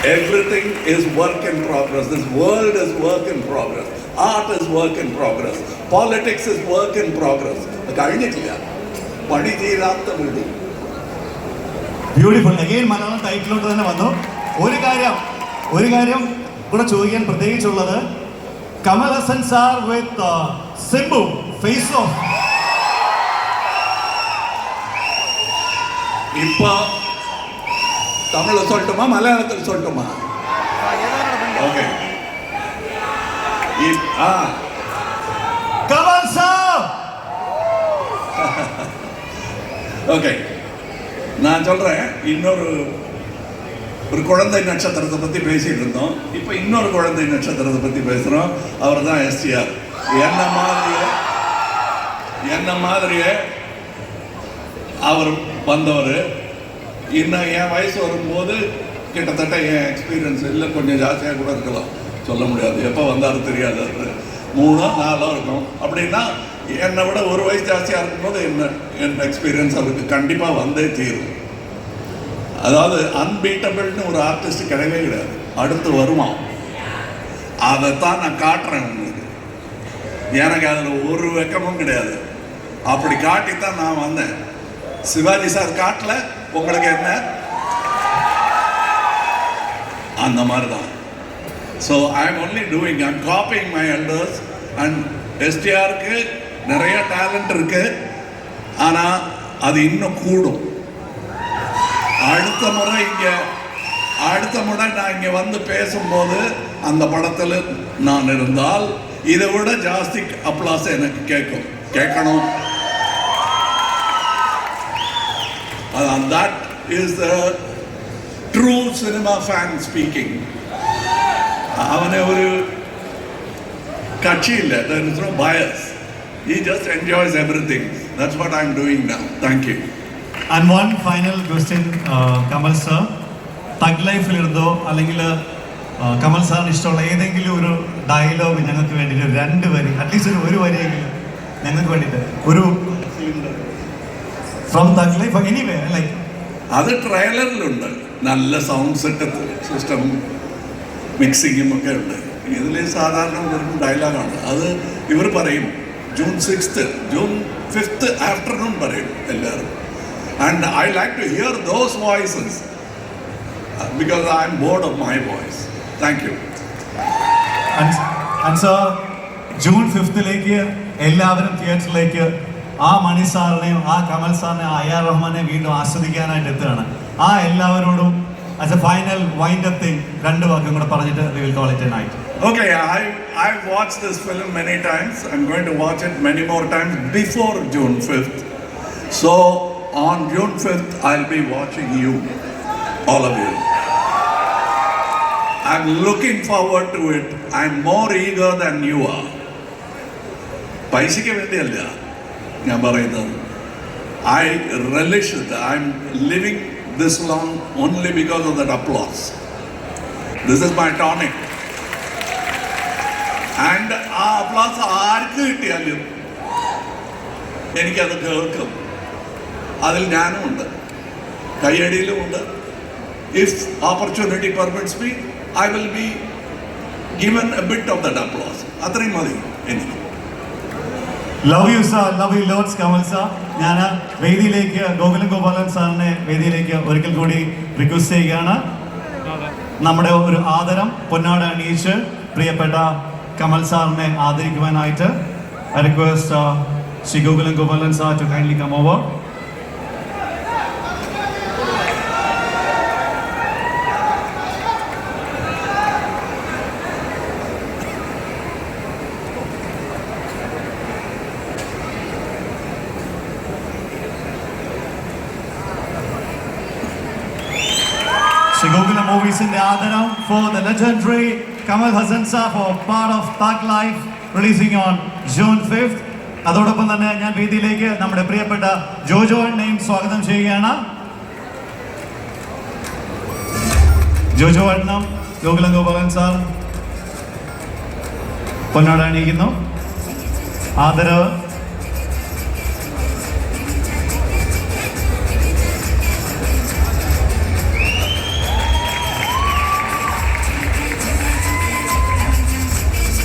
Everything is work in progress. This world is work in progress. Art is work in progress. Politics is work in progress. കഴിഞ്ഞിട്ടില്ല പണി തീരാത്ത വീട് beautiful again Malayalam ടൈറ്റിലോട്ട് തന്നെ വന്നു ഒരു കാര്യം ഒരു കാര്യം കൂടെ ചോദിക്കാൻ പ്രത്യേകിച്ചുള്ളത് കമലസൻ with with Simbu face of ഇപ്പൊ தமிழில் சொல்லட்டுமா மலையாளத்தில் சொல்லட்டுமா? ஓகே. ஆ. கமல் சார்! ஓகே. நான் சொல்றேன் இன்னொரு ஒரு குழந்தை நட்சத்திரத்தை பற்றி பேசிட்டு இருந்தோம். இப்போ இன்னொரு குழந்தை நட்சத்திரத்தை பற்றி பேசுகிறோம் அவர் தான் எஸ்டிஆர். என்ன மாதிரிய என்ன மாதிரியே அவர் வந்தவர். இன்னும் என் வயசு வரும்போது கிட்டத்தட்ட என் எக்ஸ்பீரியன்ஸ் இல்லை கொஞ்சம் ஜாஸ்தியாக கூட இருக்கலாம். சொல்ல முடியாது. எப்போ வந்தாலும் தெரியாது அது. மூணோ நாலோ இருக்கும். அப்படின்னா என்னை விட ஒரு வயசு ஜாஸ்தியாக இருக்கும்போது என்ன என் எக்ஸ்பீரியன்ஸ் அவருக்கு கண்டிப்பாக வந்தே தீரும். அதாவது அன்பீட்டபிள்னு ஒரு ஆர்டிஸ்ட் கிடையவே கிடையாது. அடுத்து வருவான் அதைத்தான் நான் காட்டுறேன் உங்களுக்கு. எனக்கு அதில் ஒரு வெக்கமும் கிடையாது. அப்படி காட்டித்தான் நான் வந்தேன். சிவாஜி சார் காட்டல. உங்களுக்கு என்ன? அந்த மாதிரி தான் so I am only doing I'm copying my elders and எஸ்டிஆருக்கு நிறைய டேலண்ட் இருக்கு. ஆனால் அது இன்னும் கூடும். அடுத்த முறை இங்கே அடுத்த முறை நான் இங்கே வந்து பேசும்போது அந்த படத்தில் நான் இருந்தால் இதை விட ஜாஸ்தி அப்ளாஸ் எனக்கு கேட்கும். கேட்கணும். That is the true cinema fan speaking. അവനെ ഒരു കക്ഷിയില്ല. There is no bias he just enjoys everything that's what I am doing now thank you and one final question Kamal sir thug ലൈഫിലിരുന്നോ അല്ലെങ്കിൽ കമൽ സാറിന് ഇഷ്ടമുള്ള ഏതെങ്കിലും ഒരു ഡയലോഗ് ഞങ്ങൾക്ക് വേണ്ടിയിട്ട് രണ്ട് വരി അറ്റ്ലീസ്റ്റ് ഒരു ഒരു വരിയെങ്കിലും ഞങ്ങൾക്ക് വേണ്ടിയിട്ട്. ഒരു from that life anyway like അത് ട്രെയിലറിലുണ്ട്. നല്ല സൗണ്ട് സെറ്റപ്പ് സിസ്റ്റം മിക്സിങ്ങും ഒക്കെ ഉണ്ട്. ഇതിൽ സാധാരണ ഒരു ഡയലോഗാണ് അത് ഇവർ പറയും June sixth June fifth afternoon പറയും എല്ലാവരും. And I like to hear those voices because I am bored of my voice thank you June ഫിഫ്ത്തിലേക്ക് എല്ലാവരും തിയേറ്ററിലേക്ക് ആ മണി സാറിനെയും ആ കമൽ സാറിനെയും ആ ആർ റഹ്മാനെ വീണ്ടും ആസ്വദിക്കാനായിട്ട് എത്തുകയാണ് ആ എല്ലാവരോടും as a final wind-up thing, രണ്ട് വാക്കും കൂടെ പറഞ്ഞിട്ട് we will call it a night. Okay, I, I've watched this film many times. I'm going to watch it many more times before June 5th. So, on June 5th, I'll be watching you, all of you. I'm looking forward to it. I'm more eager than you are. പൈസയ്ക്ക് വേണ്ടിയല്ല ഞാൻ പറയുന്നത്. I relish I'm living this long only because of that applause this is my tonic and ആ applause ആർക്ക് കിട്ടിയാലും എനിക്കത് കേൾക്കും. അതിൽ ഞാനും ഉണ്ട്. കയ്യടിയിലും ഉണ്ട്. If opportunity permits me I will be given a bit of the applause അത്രയും മതി എനിക്ക്. Love you sir love you loads Kamal sir ഞാൻ വേദിയിലേക്ക് ഗോകുലം ഗോപാലൻ സാറിനെ വേദിയിലേക്ക് ഒരിക്കൽ കൂടി റിക്വസ്റ്റ് ചെയ്യുകയാണ്. നമ്മുടെ ഒരു ആദരം പൊന്നാട് അണിയിച്ച് പ്രിയപ്പെട്ട കമൽ സാറിനെ ആദരിക്കുവാനായിട്ട് request Shri Gokulam Gopalan sir to kindly come over Shri Gokulam മൂവീസിന്റെ ആദരം for the legendary Kamal Haasan sir for part of Thug Life releasing on June fifth അതോടൊപ്പം തന്നെ ഞാൻ വേദിയിലേക്ക് നമ്മുടെ പ്രിയപ്പെട്ട ജോജോ അണ്ണയും സ്വാഗതം ചെയ്യുകയാണ്. ജോജോ അണ്ണം ഗോകുലം ഗോപാലൻ സാർ പൊന്നാട അണിയിക്കുന്നു. ആദരവ്.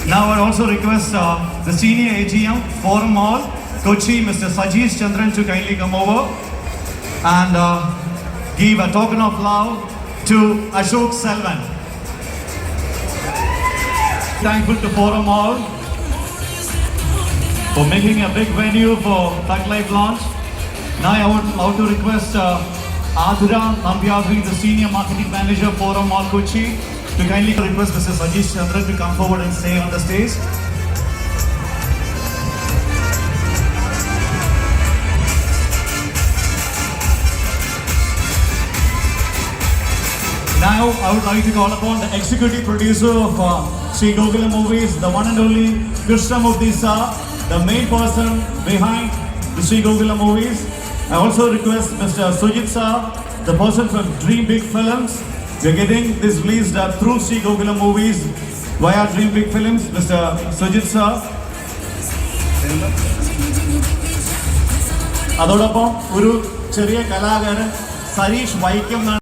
Now I also request uh, the senior AGM Forum Mall, Kochi, Mr. Sajeesh Chandran to kindly come over and uh, give a token of love to Ashok Selvan. Thankful to Forum Mall for making a big venue for Thug Life launch. Now I would love to request uh, Adhura Nambiadri, the Senior Marketing Manager, Forum Mall Kochi, to kindly request Mr. Sajeesh Chandran to come forward and stay on the stage. Now I would like to call upon the executive producer of uh, Sri Gokula Movies, the one and only Krishnamurthy Sir, the main person behind the Sri Gokula Movies. I also request Mr. Sujit Sir, the person from Dream Big Films. We are getting this released uh, through Sri Gokulam Movies via Dream Big Films. Mr. Sujit Sir. അതോടൊപ്പം ഒരു ചെറിയ കലാകാരൻ സരീഷ് വൈക്കം